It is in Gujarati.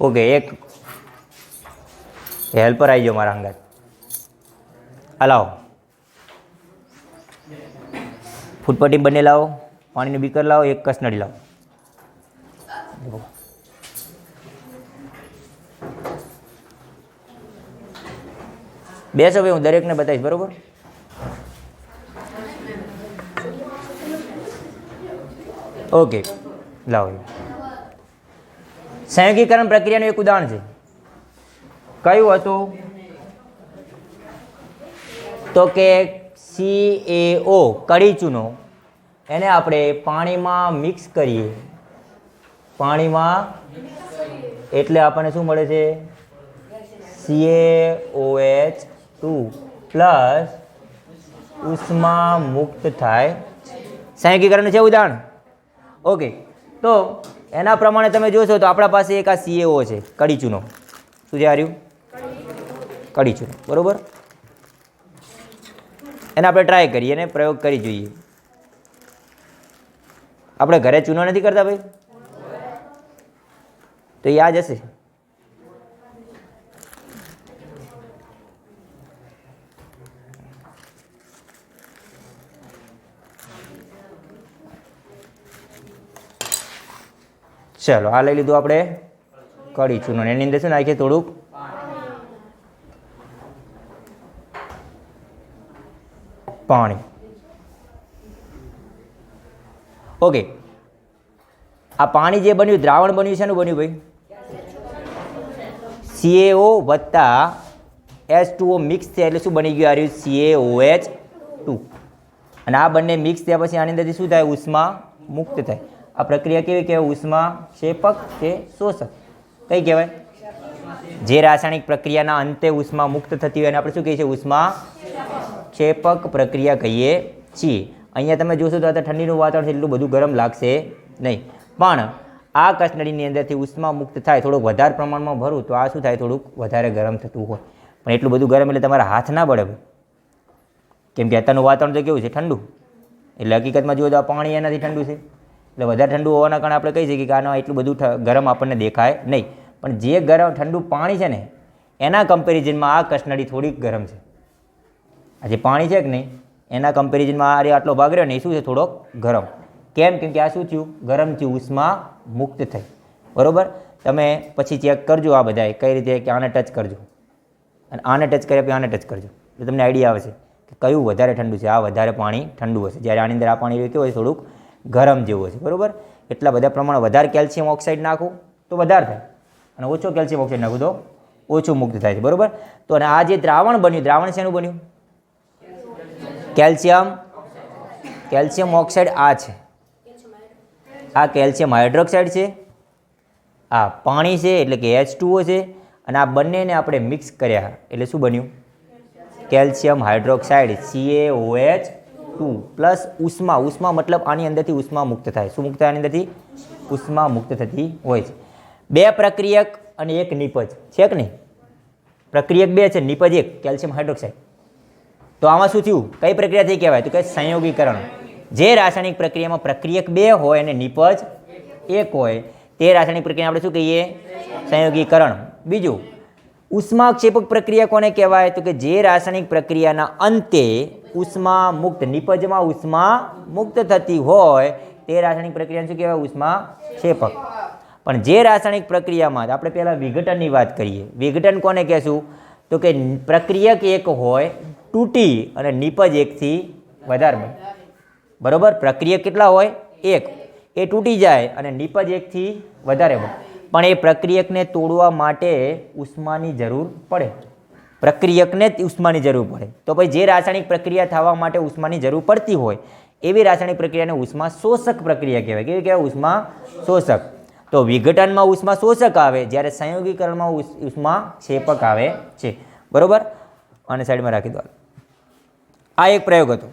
ઓકે, એક હેલ્પર આવી જાઓ મારા અંગત. હલાવો. ફૂટપટ્ટી બંને લાવો, પાણીનું બીકર લાવો, એક કસનળી લાવો. બેસો ભાઈ, હું દરેકને બતાવીશ, બરોબર? ઓકે, લાવો. સંયોગીકરણ પ્રક્રિયાનું એક ઉદાહરણ છે. કયું હતું? તો કે સી એ ઓ કડી ચૂનો. એને આપણે પાણીમાં મિક્સ કરીએ. પાણીમાં, એટલે આપણને શું મળે છે? C O H two plus ઉષ્મા મુક્ત થાય. સંયોગીકરણનું છે ઉદાહરણ. ઓકે, તો એના પ્રમાણે તમે જોશો તો આપણા પાસે એક આ સીએઓ છે કડી ચૂનો શું છે હાર્યું કડી ચૂનો બરોબર? એને આપણે ટ્રાય કરીએ અને પ્રયોગ કરી જોઈએ. આપણે ઘરે ચૂનો નથી કરતા ભાઈ? તો યાદ હશે. ચલો, આ લઈ લીધું આપણે કડી ચૂનો એની અંદર શું નાખીએ થોડુંક? પાણી. ઓકે. આ પાણી જે બન્યું, દ્રાવણ બન્યું છે, એનું બન્યું ભાઈ? સીએઓ વત્તા એચ ટુઓ મિક્સ થયા, એટલે શું બની ગયું આ રહ્યું? એચ ટુ અને આ બંને મિક્સ થયા પછી આની અંદરથી શું થાય? ઉષ્મા મુક્ત થાય. આ પ્રક્રિયા કેવી કહેવાય? ઉષ્મા ક્ષેપક કે શોષક? કઈ કહેવાય? જે રાસાયણિક પ્રક્રિયાના અંતે ઉષ્મા મુક્ત થતી હોય એને આપણે શું કહીએ છીએ? ઉષ્મા ક્ષેપક પ્રક્રિયા કહીએ છીએ. અહીંયા તમે જોશો તો અત્યારે ઠંડીનું વાતાવરણ એટલું બધું ગરમ લાગશે નહીં. પણ આ કસનળીની અંદરથી ઉષ્મા મુક્ત થાય, થોડુંક વધારે પ્રમાણમાં ભરું તો આ શું થાય? થોડુંક વધારે ગરમ થતું હોય. પણ એટલું બધું ગરમ એટલે તમારા હાથ ના બળે કેમ કે અત્યારનું વાતાવરણ તો કેવું છે? ઠંડુ. એટલે હકીકતમાં જુઓ તો આ પાણી એનાથી ઠંડુ છે. એટલે વધારે ઠંડુ હોવાના કારણે આપણે કહી શકીએ કે આનો એટલું બધું ગરમ આપણને દેખાય નહીં. પણ જે ગરમ ઠંડુ પાણી છે ને, એના કમ્પેરિઝનમાં આ કસનળી થોડીક ગરમ છે. આ જે પાણી છે કે નહીં, એના કમ્પેરિઝનમાં આ આટલો ભાગ રહ્યો ને, એ શું છે? થોડોક ગરમ. કેમ? કેમ કે આ શું થયું? ગરમ થયું ઉષ્મા મુક્ત થઈ. બરાબર? તમે પછી ચેક કરજો આ બધાએ, કઈ રીતે કે આને ટચ કરજો. અને આને ટચ કર્યા પછી આને ટચ કરજો. એટલે તમને આઈડિયા આવશે કે કયું વધારે ઠંડુ છે? આ વધારે પાણી ઠંડુ હશે. જ્યારે આની અંદર આ પાણી કેવું હોય થોડુંક ગરમ જેવું છે, બરાબર? એટલા બધા પ્રમાણે વધારે કેલ્શિયમ ઓક્સાઇડ નાખો તો વધારે થાય. અને ઓછો કેલ્શિયમ ઓક્સાઇડ નાખો તો ઓછું મુક્ત થાય છે, બરાબર? તો અને આ જે દ્રાવણ બન્યું, દ્રાવણ શેનું બન્યું? કેલ્શિયમ કેલ્શિયમ ઓક્સાઇડ આ છે. આ કેલ્શિયમ હાઇડ્રોક્સાઇડ છે. આ પાણી છે, એટલે કે એચ છે. અને આ બંનેને આપણે મિક્સ કર્યા. એટલે શું બન્યું? Calcium hydroxide CaOH two plus ઉષ્મા ઉષ્મા મતલબ આની અંદરથી ઉષ્મા મુક્ત થાય. શું મુક્ત આની અંદરથી ઉષ્મા મુક્ત થતી હોય છે. બે પ્રક્રિયક અને એક નિપજ. છે કે નહીં? પ્રક્રિયક બે છે, નિપજ એક, કેલ્શિયમ હાઇડ્રોક્સાઇડ. તો આમાં શું થયું? કઈ પ્રક્રિયા થઈ કહેવાય? તો કે સંયોગીકરણ. જે રાસાયણિક પ્રક્રિયામાં પ્રક્રિયક બે હોય અને નિપજ એક હોય, તે રાસાયણિક પ્રક્રિયા આપણે શું કહીએ? સંયોગીકરણ. બીજું ઉષ્માક્ષેપક પ્રક્રિયા કોને કહેવાય? તો કે જે રાસાયણિક પ્રક્રિયાના અંતે ઉષ્મા મુક્ત, નિપજમાં ઉષ્મા મુક્ત થતી હોય, તે રાસાયણિક પ્રક્રિયાને શું કહેવાય? ઉષ્મા ક્ષેપક પણ જે રાસાયણિક પ્રક્રિયામાં, આપણે પહેલાં વિઘટનની વાત કરીએ. વિઘટન કોને કહેશું? તો કે પ્રક્રિયક એક હોય, તૂટી અને નિપજ એકથી વધારે બને. બરોબર? પ્રક્રિયક કેટલા હોય? એક. એ તૂટી જાય અને નિપજ એકથી વધારે બને. પણ એ પ્રક્રિયકને તોડવા માટે ઉષ્માની જરૂર પડે. પ્રક્રિયકને ઉષ્માની જરૂર પડે. તો પછી જે રાસાયણિક પ્રક્રિયા થવા માટે ઉષ્માની જરૂર પડતી હોય, એવી રાસાયણિક પ્રક્રિયાને ઉષ્મા શોષક પ્રક્રિયા કહેવાય. કેવી કહેવાય? ઉષ્મા શોષક. તો વિઘટનમાં ઉષ્મા શોષક આવે, જ્યારે સંયોગીકરણમાં ઉષ્- ઉષ્મા ક્ષેપક આવે છે. બરોબર? અને સાઈડમાં રાખી દો. આ એક પ્રયોગ હતો.